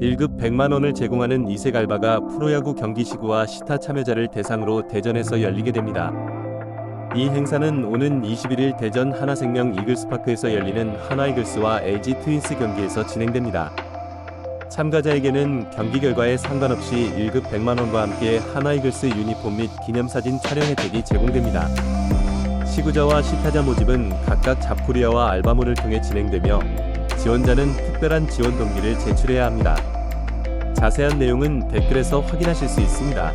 1급 100만 원을 제공하는 이색 알바가 프로야구 경기 시구와 시타 참여자를 대상으로 대전에서 열리게 됩니다. 이 행사는 오는 21일 대전 하나생명 이글스파크에서 열리는 하나이글스와 LG 트윈스 경기에서 진행됩니다. 참가자에게는 경기 결과에 상관없이 1급 100만 원과 함께 하나이글스 유니폼 및 기념사진 촬영 혜택이 제공됩니다. 시구자와 시타자 모집은 각각 잡코리아와 알바몬을 통해 진행되며 지원자는 특별한 지원 동기를 제출해야 합니다. 자세한 내용은 댓글에서 확인하실 수 있습니다.